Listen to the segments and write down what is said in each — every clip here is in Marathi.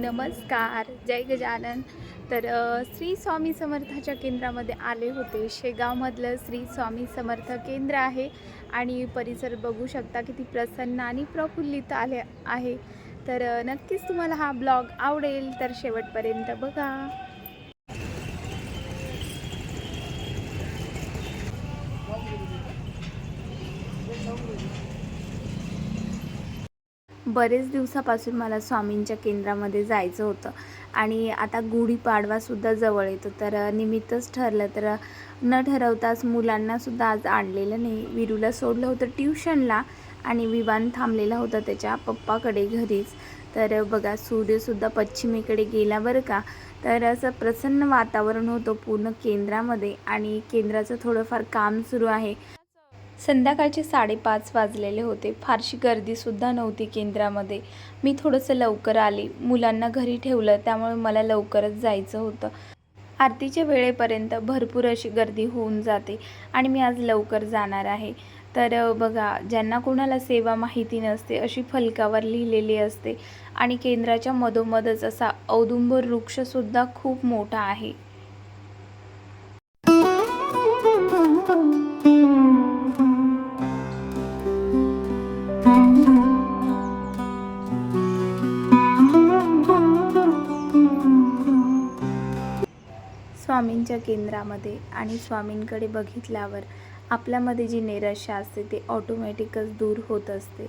नमस्कार. जय गजानन. तर श्री स्वामी समर्थाच्या केंद्रामध्ये आले होते. शेगावमधलं श्री स्वामी समर्थ केंद्र आहे आणि परिसर बघू शकता किती प्रसन्न आणि प्रफुल्लित आले आहे. तर नक्कीच तुम्हाला हा ब्लॉग आवडेल. तर शेवटपर्यंत बघा. बरेच दिवसापासून मला स्वामींच्या केंद्रामध्ये जायचं होतं. आणि आता गुढीपाडवासुद्धा जवळ येतो. तर निमित्तच ठरलं तर न ठरवताच मुलांनासुद्धा आज आणलेलं नाही. विरूला सोडलं होतं ट्युशनला आणि विमान थांबलेला होता त्याच्या पप्पाकडे घरीच. तर बघा सूर्यसुद्धा पश्चिमेकडे गेला बरं का? तर असं प्रसन्न वातावरण होतं पूर्ण केंद्रामध्ये आणि केंद्राचं थोडंफार काम सुरू आहे. संध्याकाळचे साडेपाच वाजलेले होते. फारशी गर्दीसुद्धा नव्हती केंद्रामध्ये. मी थोडंसं लवकर आले. मुलांना घरी ठेवलं त्यामुळे मला लवकरच जायचं होतं. आरतीच्या वेळेपर्यंत भरपूर अशी गर्दी होऊन जाते आणि मी आज लवकर जाणार आहे. तर बघा ज्यांना कोणाला सेवा माहिती नसते अशी फलकावर लिहिलेली असते आणि केंद्राच्या मधोमधच असा औदुंबर वृक्षसुद्धा खूप मोठा आहे. स्वामींच्या केंद्रामध्ये आणि स्वामींकडे बघितल्यावर आपल्यामध्ये जी निराशा असते ते ऑटोमॅटिकच दूर होत असते.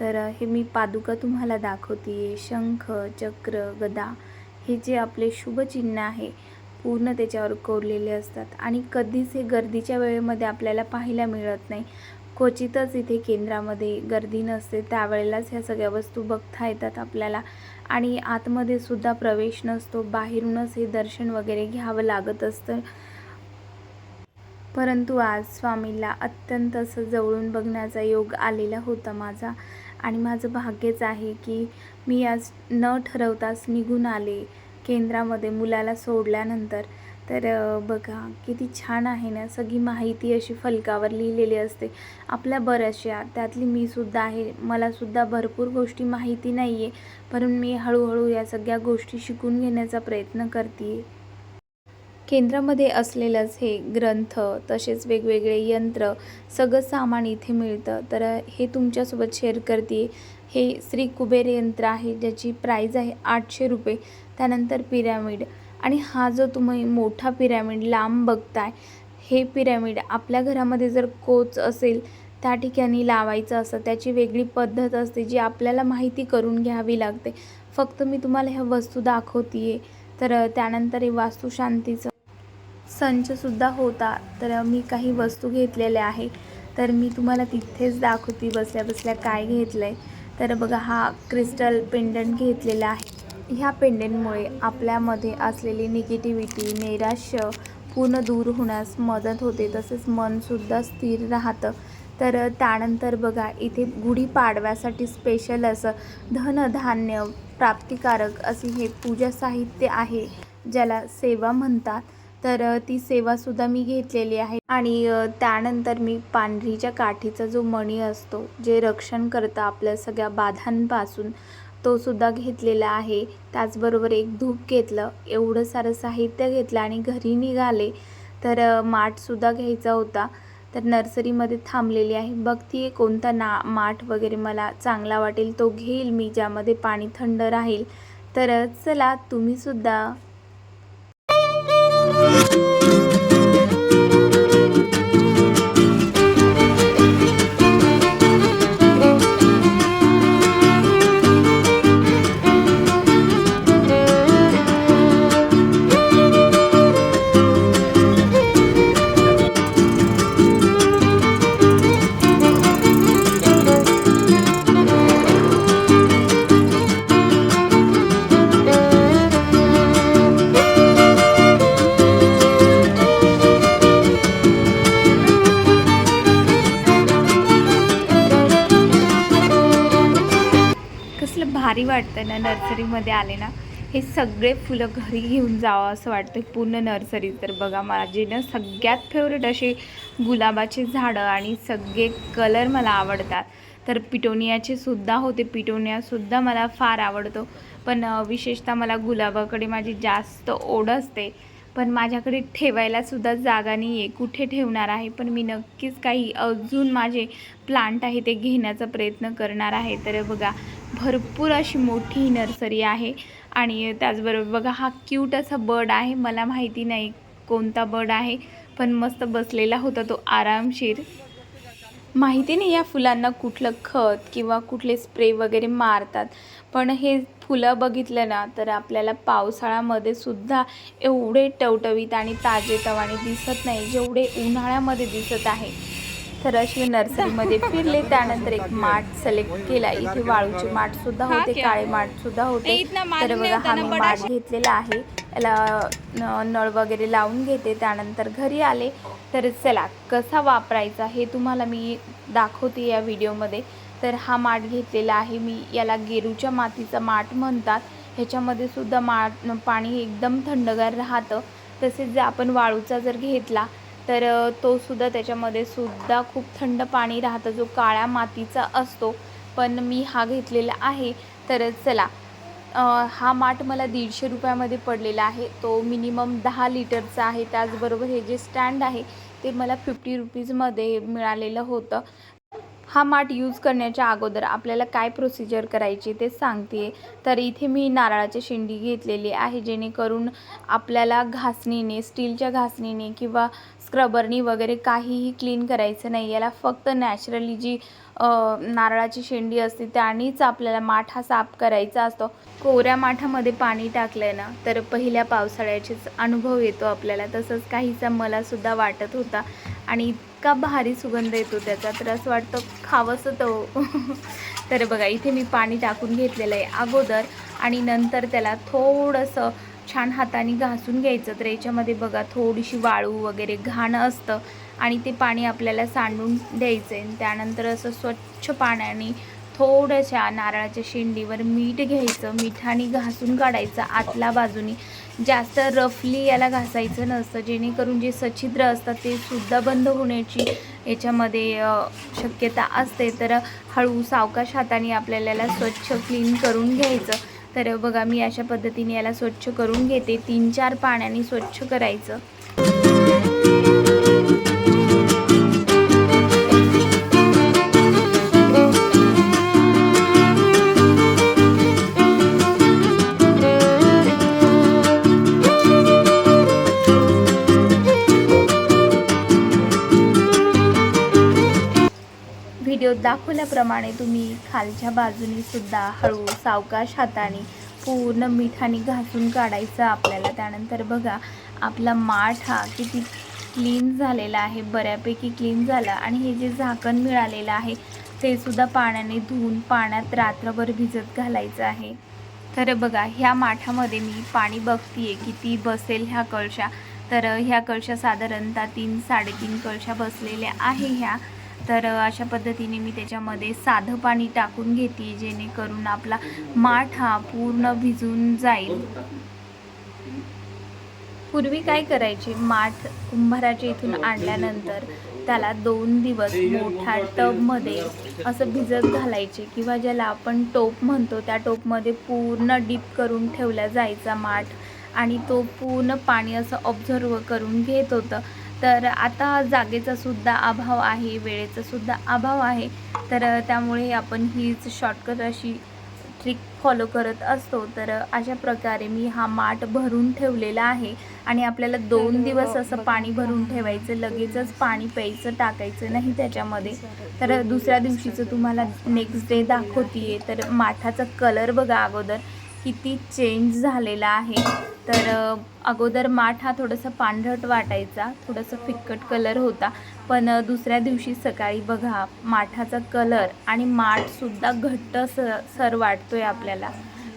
तर हे मी पादुका तुम्हाला दाखवते शंख चक्र गदा हे जे आपले शुभचिन्ह आहे पूर्ण त्याच्यावर कोरलेले असतात. आणि कधीच हे गर्दीच्या वेळेमध्ये आपल्याला पाहायला मिळत नाही. क्वचितच इथे केंद्रामध्ये गर्दी नसते. त्यावेळेलाच ह्या सगळ्या वस्तू बघता येतात आपल्याला. आणि आतमध्ये सुद्धा प्रवेश नसतो बाहेरूनच हे दर्शन वगैरे घ्यावं लागत असतं. परंतु आज स्वामीला अत्यंत असं जवळून बघण्याचा योग आलेला होता माझा. आणि माझं भाग्यच आहे की मी आज न ठरवताच निघून आले केंद्रामध्ये मुलाला सोडल्यानंतर. तर बघा किती छान आहे ना सगळी माहिती अशी फलकावर लिहिलेली असते. आपल्या बऱ्याचशा त्यातली मी सुद्धा आहे. मलासुद्धा भरपूर गोष्टी माहिती नाही आहे पण मी हळूहळू या सगळ्या गोष्टी शिकून घेण्याचा प्रयत्न करते केंद्रामध्ये असलेलंच हे ग्रंथ तसेच वेगवेगळे यंत्र सगळं सामान इथे मिळतं. तर हे तुमच्यासोबत शेअर करते हे श्री कुबेर यंत्र आहे ज्याची प्राईज आहे आठशे रुपये. त्यानंतर पिरॅमिड. आणि हा जो तुम्ही मोठा पिरॅमिड लांब बघताय हे पिरॅमिड आपल्या घरामध्ये जर कोच असेल त्या ठिकाणी लावायचं असं त्याची वेगळी पद्धत असते जी आपल्याला माहिती करून घ्यावी लागते. फक्त मी तुम्हाला ह्या वस्तू दाखवते तर त्यानंतर हे वास्तुशांतीचं संचसुद्धा होता. तर मी काही वस्तू घेतलेल्या आहे. तर मी तुम्हाला तिथेच दाखवते बसल्या बसल्या काय घेतलं आहे तर बघा हा क्रिस्टल पेंडंट घेतलेला आहे. ह्या पेंडंटमुळे आपल्यामध्ये असलेली निगेटिव्हिटी नैराश्य पूर्ण दूर होण्यास मदत होते. तसेच मनसुद्धा स्थिर राहतं. तर त्यानंतर बघा इथे गुढीपाडव्यासाठी स्पेशल असं धनधान्य प्राप्तिकारक असे हे पूजा साहित्य आहे ज्याला सेवा म्हणतात. तर ती सेवासुद्धा मी घेतलेली आहे. आणि त्यानंतर मी पांढरीच्या काठीचा जो मणी असतो जे रक्षण करतं आपल्या सगळ्या बाधांपासून तो सुद्धा घेतलेला आहे. त्याचबरोबर एक धूप घेतलं एवढं सारं साहित्य घेतलं आणि घरी निघाले तर माठसुद्धा घ्यायचा होता. तर नर्सरीमध्ये थांबलेली आहे. बघतीये कोणता ना माठ वगैरे मला चांगला वाटेल तो घेईल मी ज्यामध्ये पाणी थंड राहील. तर चला तुम्हीसुद्धा वाटतं ना नर्सरीमध्ये आले ना हे सगळे फुलं घरी घेऊन जावं असं वाटतं पूर्ण नर्सरी तर बघा माझे ना सगळ्यात फेवरेट असे गुलाबाचे झाडं आणि सगळे कलर मला आवडतात. तर पिटोनियाचे सुद्धा होते. पिटोनियासुद्धा मला फार आवडतो. पण विशेषतः मला गुलाबाकडे माझी जास्त ओढ असते. पण माझ्याकडे ठेवायलासुद्धा जागा नाही आहे कुठे ठेवणार आहे? पण मी नक्कीच काही अजून माझे प्लांट आहे ते घेण्याचा प्रयत्न करणार आहे. तर बघा भरपूर अशी मोठी नर्सरी आहे. आणि त्याचबरोबर बघा हा क्यूट असा बर्ड आहे. मला माहिती नाही कोणता बर्ड आहे पण मस्त बसलेला होता तो आरामशीर. माहिती नाही या फुलांना कुठलं खत किंवा कुठले स्प्रे वगैरे मारतात. पण हे फुलं बघितलं ना तर आपल्याला पावसाळ्यामध्ये सुद्धा एवढे टवटवीत आणि ताजेतवाने दिसत नाही जेवढे उन्हाळ्यामध्ये दिसत आहे. तर अशी नर्सरीमध्ये फिरले त्यानंतर एक माठ सिलेक्ट केला. इथे वाळूचे माठ सुद्धा होते काळे माठ सुद्धा होते. तर बघा हा मी माठ घेतलेला आहे. याला नळ वगैरे लावून घेते त्यानंतर घरी आले. तर चला कसा वापरायचा हे तुम्हाला मी दाखवते या व्हिडिओमध्ये. तर हा माठ घेतलेला आहे. मी याला गेरूच्या मातीचा माठ म्हणतात. ह्याच्यामध्ये सुद्धा माठ पाणी एकदम थंडगार राहतं. तसेच जर आपण वाळूचा जर घेतला तर तोसुद्धा तो सुद्धा त्याच्यामध्ये सुद्धा खूप थंड पाणी राहतं जो काळ्या मातीचा असतो. पण मी हा घेतलेला आहे. तर चला. हा माठ मला दीडशे रुपयामध्ये पडलेला आहे. तो मिनिमम दहा लिटरचा आहे. त्याचबरोबर हे जे स्टँड आहे ते मला फिफ्टी रुपीजमध्ये मिळालेलं होतं. हा माठ यूज करण्याच्या अगोदर आपल्याला काय प्रोसिजर करायची ते सांगते तर इथे मी नारळाची शेंडी घेतलेली आहे जेणेकरून आपल्याला घासणीने स्टीलच्या घासणीने किंवा स्क्रबरनी वगैरे काहीही क्लीन करायचं नाही. याला फक्त नॅचरली जी नारळाची शेंडी असते त्यानेच आपल्याला माठ हा साफ करायचा असतो. कोऱ्या माठामध्ये पाणी टाकलं ना तर पहिल्या पावसाळ्याचेच अनुभव येतो आपल्याला. तसंच काहीचा मलासुद्धा वाटत होता आणि इतका भारी सुगंध येतो त्याचा तर असं वाटतं खावंसं तो. तर बघा इथे मी पाणी टाकून घेतलेलं आहे अगोदर आणि नंतर त्याला थोडंसं छान हाताने घासून घ्यायचं. तर याच्यामध्ये बघा थोडीशी वाळू वगैरे घाण असतं आणि ते पाणी आपल्याला सांडून द्यायचं आहे त्यानंतर असं स्वच्छ पाण्याने थोड्याशा नारळाच्या शेंडीवर मीठ घ्यायचं. मिठाने घासून काढायचं आतल्या बाजूनी. जास्त रफली याला घासायचं नसतं. जेणेकरून जे सच्छिद्र असतात ते सुद्धा बंद होण्याची याच्यामध्ये शक्यता असते. तर हळू सावकाश हाताने आपल्याला स्वच्छ क्लीन करून घ्यायचं. तर बघा मी अशा पद्धतीने याला स्वच्छ करून घेते. तीन चार पाण्याने स्वच्छ करायचं. दाखवल्याप्रमाणे तुम्ही खालच्या बाजूनी सुद्धा हळू सावकाश हाताने पूर्ण मिठाने घासून काढायचं आपल्याला. त्यानंतर बघा आपला माठ हा किती क्लीन झालेला आहे बऱ्यापैकी क्लीन झाला. आणि हे जे झाकण मिळालेलं आहे ते सुद्धा पाण्याने धुवून पाण्यात रात्रभर भिजत घालायचं आहे. तर बघा ह्या माठामध्ये मी पाणी बघतीये किती बसेल ह्या कळशा. तर ह्या कळशा साधारणतः तीन साडेतीन कळशा बसलेल्या आहे ह्या. तर अशा पद्धतीने मी त्याच्यामध्ये साधं पाणी टाकून घेते जेणेकरून आपला माठ हा पूर्ण भिजून जाईल. पूर्वी काय करायचे? माठ कुंभाराच्या इथून आणल्यानंतर त्याला दोन दिवस मोठ्या टबमध्ये असं भिजत घालायचे किंवा ज्याला आपण टोप म्हणतो त्या टोपमध्ये पूर्ण डीप करून ठेवला जायचा माठ आणि तो पूर्ण पाणी असं ऑब्झर्व करून घेत होतं. तर आता जागेचा सुद्धा अभाव आहे वेळेचा सुद्धा अभाव आहे. तर त्यामुळे आपण हीच शॉर्टकट अशी ट्रिक फॉलो करत असतो. तर अशा प्रकारे मी हा माठ भरून ठेवलेला आहे आणि आपल्याला दोन दिवस असं पाणी भरून ठेवायचं लगेचच पाणी प्यायचं टाकायचं नाही त्याच्यामध्ये. तर दुसऱ्या दिवशीचं तुम्हाला नेक्स्ट डे दाखवतीये. तर माठाचा कलर बघा अगोदर. किती चेंज झालेला आहे. तर अगोदर माठ हा थोडंसं पांढरट वाटायचा थोडंसं फिक्कट कलर होता. पण दुसऱ्या दिवशी सकाळी बघा माठाचा कलर आणि माठसुद्धा घट्ट स सर वाटतो आहे आपल्याला.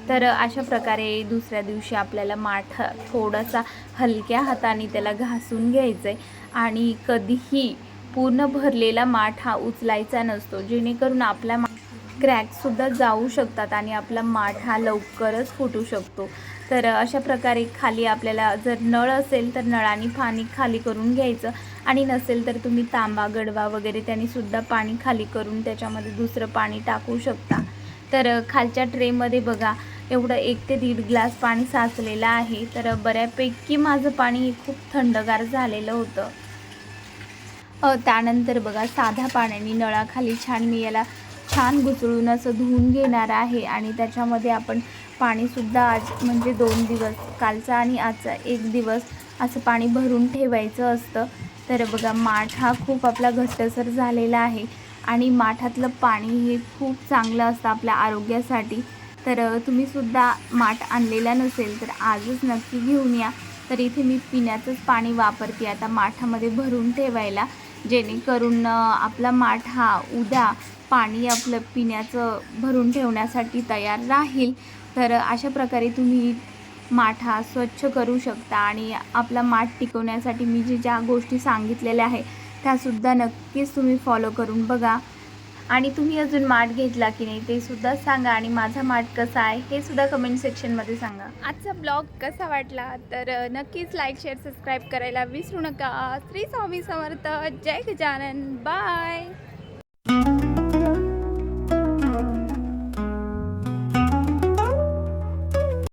तर अशा प्रकारे दुसऱ्या दिवशी आपल्याला माठ थोडासा हलक्या हाताने त्याला घासून घ्यायचं आहे आणि कधीही पूर्ण भरलेला माठ हा उचलायचा नसतो. जेणेकरून आपला मा क्रॅकसुद्धा जाऊ शकतात आणि आपला माठ हा लवकरच फुटू शकतो. तर अशा प्रकारे खाली आपल्याला जर नळ असेल तर नळाने पाणी खाली करून घ्यायचं आणि नसेल तर तुम्ही तांबा गडवा वगैरे त्यानीसुद्धा पाणी खाली करून त्याच्यामध्ये दुसरं पाणी टाकू शकता. तर खालच्या ट्रेमध्ये बघा एवढं एक ते दीड ग्लास पाणी साचलेलं आहे. तर बऱ्यापैकी माझं पाणी खूप थंडगार झालेलं होतं. त्यानंतर बघा साध्या पाण्याने नळाखाली छान मी याला छान घुसळून असं धुवून घेणार आहे आणि त्याच्यामध्ये आपण पाणीसुद्धा आज म्हणजे दोन दिवस कालचा आणि आजचा एक दिवस असं पाणी भरून ठेवायचं असतं. तर बघा माठ हा खूप आपला घट्टसर झालेला आहे आणि माठातलं पाणी हे खूप चांगलं असतं आपल्या आरोग्यासाठी. तर तुम्हीसुद्धा माठ आणलेला नसेल तर आजच नक्की घेऊन या. तर इथे मी पिण्याचंच पाणी वापरते आता माठामध्ये भरून ठेवायला. जेणेकरून आपला माठ हा उद्या पाणी आपलं पिण्याचं भरून ठेवण्यासाठी तयार राहील. तर अशा प्रकारे तुम्ही माठ हा स्वच्छ करू शकता आणि आपला माठ टिकवण्यासाठी मी जे ज्या गोष्टी सांगितलेल्या आहे त्यासुद्धा नक्कीच तुम्ही फॉलो करून बघा. आणि तुम्ही अजून माठ घेतला की नाही ते सुद्धा सांगा. आणि माझा माठ कसा आहे हे सुद्धा कमेंट सेक्शनमध्ये सांगा. आजचा ब्लॉग कसा वाटला तर नक्कीच लाईक शेअर सबस्क्राईब करायला विसरू नका. श्री स्वामी समर्थ. जय गजानन. बाय